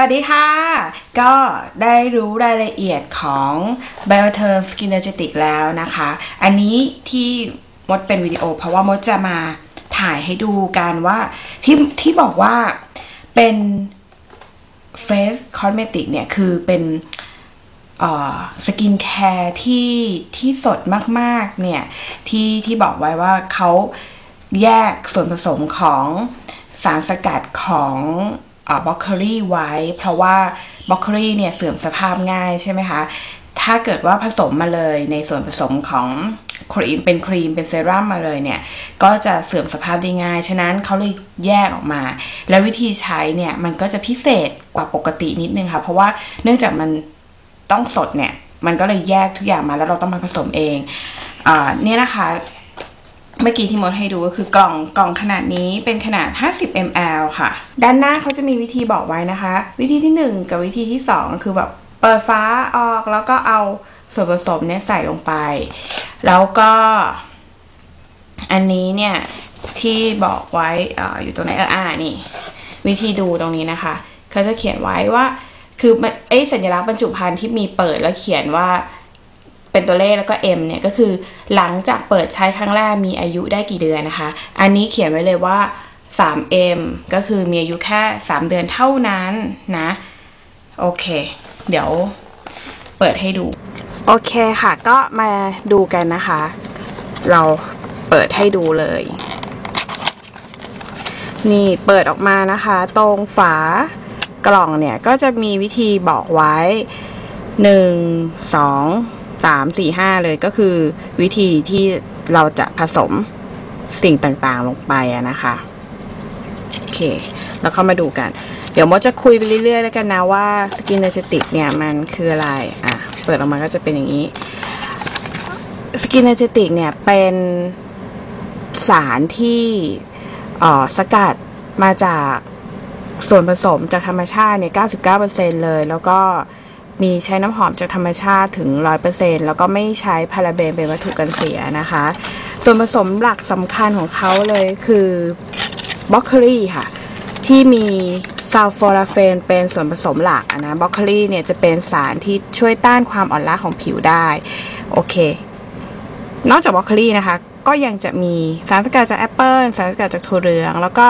วัสดีค่ะ ก็ได้รู้รายละเอียดของ Bioterm Skinergetic แล้วนะคะ อันนี้ที่มดเป็นวิดีโอ เพราะว่ามดจะมาถ่ายให้ดูกันว่าที่ที่บอกว่าเป็น Face Cosmetic เนี่ย คือเป็นสกินแคร์ที่ที่สดมากๆ เนี่ย ที่ที่บอกไว้ว่าเขาแยกส่วนผสมของสารสกัดของ บล็อกเกอรี่ไว้ เพราะว่าบล็อกเกอรี่เนี่ยเสื่อมสภาพง่ายใช่ไหมคะถ้าเกิดว่าผสมมาเลยในส่วนผสมของครีมเป็นครีมเป็นเซรั่มมาเลยเนี่ย ก็จะเสื่อมสภาพได้ง่าย ฉะนั้นเขาเลยแยกออกมา แล้ววิธีใช้เนี่ย มันก็จะพิเศษกว่าปกตินิดนึงค่ะ เพราะว่าเนื่องจากมันต้องสดเนี่ย มันก็เลยแยกทุกอย่างมาแล้วเราต้องมาผสมเองอ่าเนี่ยนะคะ เมื่อกี้ที่มดให้ดูก็คือกล่องกล่องขนาดนี้เป็นขนาด 50 ml ค่ะ ด้านหน้าเขาจะมีวิธีบอกไว้นะคะ วิธีที่ 1 กับวิธีที่ 2 คือแบบเปิดฟ้าออกแล้วก็เอาส่วนผสมเนี่ยใส่ลงไป แล้วก็อันนี้เนี่ยที่บอกไว้ออยู่ตรงไหนเอออ่านี่ วิธีดูตรงนี้นะคะเขาจะเขียนไว้ว่าคือไอ้สัญลักษณ์บรรจุภัณฑ์ที่มีเปิดแล้วเขียนว่า เป็นตัวเลขแล้วก็ M เนี่ยก็คือหลังจากเปิดใช้ครั้งแรกมีอายุได้กี่เดือนนะคะ อันนี้เขียนไว้เลยว่า 3M ก็คือมีอายุแค่ 3 เดือนเท่านั้นนะ โอเค เดี๋ยวเปิดให้ดู โอเคค่ะ ก็มาดูกันนะคะ เราเปิดให้ดูเลย นี่เปิดออกมานะคะ ตรงฝากล่องเนี่ยก็จะมีวิธีบอกไว้ 1 2 สามสี่ห้าเลยก็คือวิธีที่เราจะผสมสิ่งต่างๆลงไปนะคะโอเคแล้วเข้ามาดูกัน เดี๋ยวมดจะคุยไปเรื่อยๆ แล้วกันนะว่าสกินเนเจติกเนี่ยมันคืออะไรอะเปิดออกมาก็จะเป็นอย่างนี้สกินเนเจติกเนี่ยเป็นสารที่ออสกัดมาจากส่วนผสมจากธรรมชาติเนี่ย 99%เลย แล้วก็ มีใช้น้ำหอมจากธรรมชาติถึง 100%แล้วก็ไม่ใช้พาราเบนเป็นวัตถุกันเสียนะคะ ส่วนผสมหลักสำคัญของเขาเลยคือบล็อกเกอรี่ค่ะ ที่มีซัลฟอราเฟนเป็นส่วนผสมหลักนะบล็อกเกอรี่เนี่ยจะเป็นสารที่ช่วยต้านความอ่อนล้าของผิวได้ โอเค นอกจากบล็อกเกอรี่นะคะก็ยังจะมีสารสกัดจากแอปเปิลสารสกัดจากถั่วเหลือง แล้วก็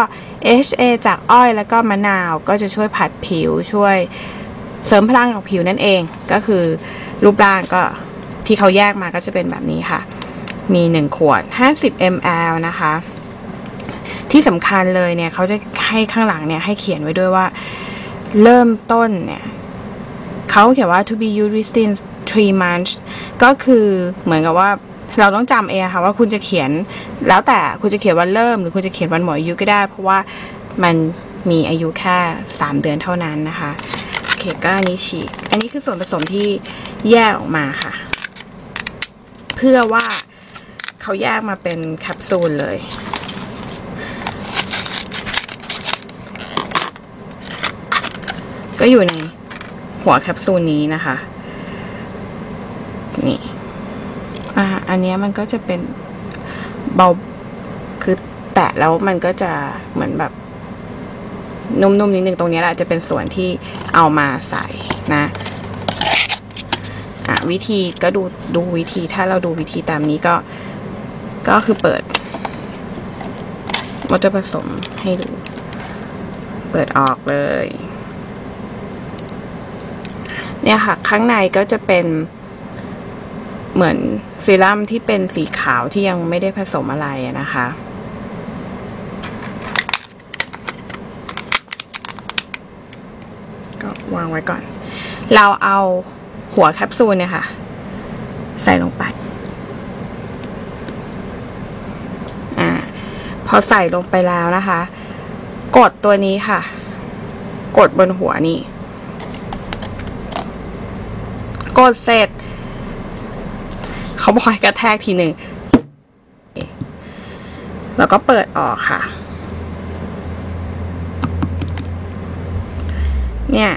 HA จากอ้อยแล้วก็มะนาว ก็จะช่วยผัดผิวช่วย เสริมพลังของผิวนั่นเองก็คือรูปร่างก็ที่เขาแยกมาก็จะเป็นแบบนี้ค่ะ มี 1 ขวด 50 ml นะคะ ที่สำคัญเลยเนี่ยเขาจะให้ข้างหลังเนี่ยให้เขียนไว้ด้วยว่าเริ่มต้นเนี่ยเขาเขียนว่า to be used within three months ก็คือเหมือนกับว่าเราต้องจำเองค่ะว่าคุณจะเขียนแล้วแต่คุณจะเขียนวันเริ่ม หรือคุณจะเขียนวันหมดอายุก็ได้ เพราะว่ามันมีอายุแค่ 3 เดือนเท่านั้นนะคะ เคก็อันนี้ฉีก อันนี้คือส่วนผสมที่แยกออกมาค่ะ เพื่อว่าเขาแยกมาเป็นแคปซูลเลย ก็อยู่ในหัวแคปซูลนี้นะคะ นี่ อ่า อันนี้มันก็จะเป็นเบา คือแตะแล้วมันก็จะเหมือนแบบ นุ่มๆนิดนึงตรงนี้แหละจะเป็นส่วนที่เอามาใส่นะอะวิธีก็ดูดูวิธีถ้าเราดูวิธีตามนี้ก็ก็คือเปิดมดจะผสมให้ดู เปิดออกเลย เนี่ยค่ะ ข้างในก็จะเป็นเหมือนเซรั่มที่เป็นสีขาวที่ยังไม่ได้ผสมอะไรนะคะ วางไว้ก่อน เราเอาหัวแคปซูลเนี่ยค่ะ ใส่ลงไปอ่าพอใส่ลงไปแล้วนะคะ กดตัวนี้ค่ะ กดบนหัวนี่กดเสร็จ เขาบอกให้กระแทกทีหนึ่งแล้วก็เปิดออกค่ะ เนี่ย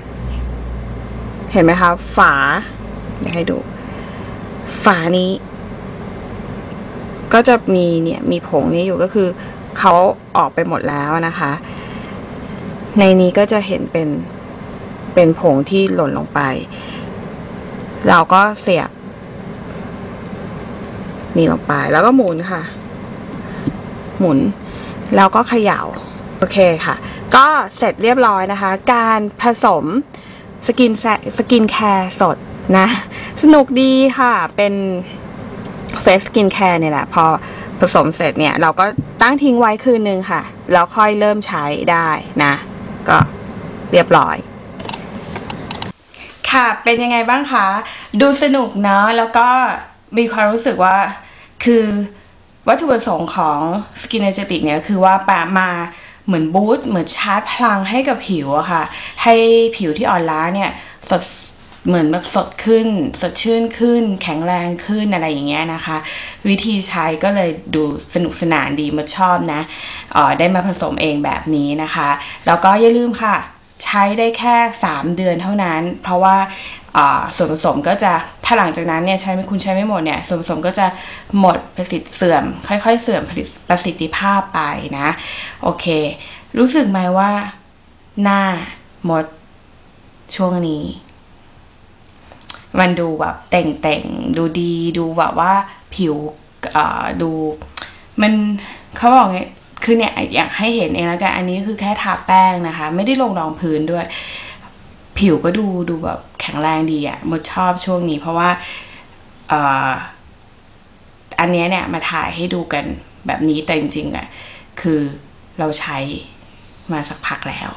เห็นไหมคะ ฝา เดี๋ยวให้ดู ฝานี้ ก็จะมีเนี่ยมีผงนี้อยู่ก็คือเขาออกไปหมดแล้วนะคะ ในนี้ก็จะเห็นเป็นเป็นผงที่หล่นลงไป เราก็เสียบ นี่ลงไปแล้วก็หมุนค่ะ หมุน แล้วก็เขยา่า โอเคค่ะ ก็เสร็จเรียบร้อยนะคะ การผสม สกินแซสกินแคร์สดนะ สนุกดีค่ะ เป็นเฟสสกินแคร์เนี่ยแหละ พอผสมเสร็จเนี่ย เราก็ตั้งทิ้งไว้คืนนึงค่ะ แล้วค่อยเริ่มใช้ได้นะ ก็เรียบร้อย ค่ะ เป็นยังไงบ้างคะ ดูสนุกเนาะ แล้วก็มีความรู้สึกว่าคือวัตถุประสงค์ของ Skin Energetic เนี่ยคือว่าแปะมา เหมือนบูสต์เหมือนชาร์จพลังให้กับผิวอะค่ะ ให้ผิวที่อ่อนล้าเนี่ยสดเหมือนแบบสดขึ้น สดชื่นขึ้น แข็งแรงขึ้นอะไรอย่างเงี้ยนะคะ วิธีใช้ก็เลยดูสนุกสนานดีมาชอบนะออได้มาผสมเองแบบนี้นะคะ แล้วก็อย่าลืมค่ะ ใช้ได้แค่ 3 เดือนเท่านั้น เพราะว่าส่วนผสมก็จะถ้าหลังจากนั้นเนี่ยใช้ไม่คุณใช้ไม่หมดเนี่ยส่วนผสมก็จะหมดประสิทธิเสื่อม ค่อย ๆ เสื่อมประสิทธิภาพไปนะ โอเค รู้สึกไหมว่า หน้าหมดช่วงนี้ มันดูแบบแต่งๆดูดีดูแบบว่าผิวดูมันเขาบอกไงคือเนี่ยอยากให้เห็นเองแล้วกันอันนี้คือแค่ทาแป้งนะคะ ไม่ได้ลงรองพื้นด้วย ผิวก็ดูดูแบบแข็งแรงดีอะมดชอบช่วงนี้ เพราะว่าอันนี้เนี่ยมาถ่ายให้ดูกันแบบนี้แต่จริงๆอะคือ เราใช้มาสักพักแล้ว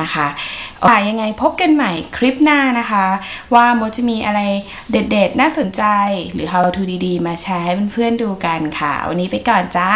นะคะค่ะยังไงพบกันใหม่คลิปหน้านะคะ ว่าโมจะมีอะไรเด็ดๆ น่าสนใจ หรือ how to ดีๆ มาแชร์ให้เพื่อนๆดูกันค่ะ วันนี้ไปก่อนจ้า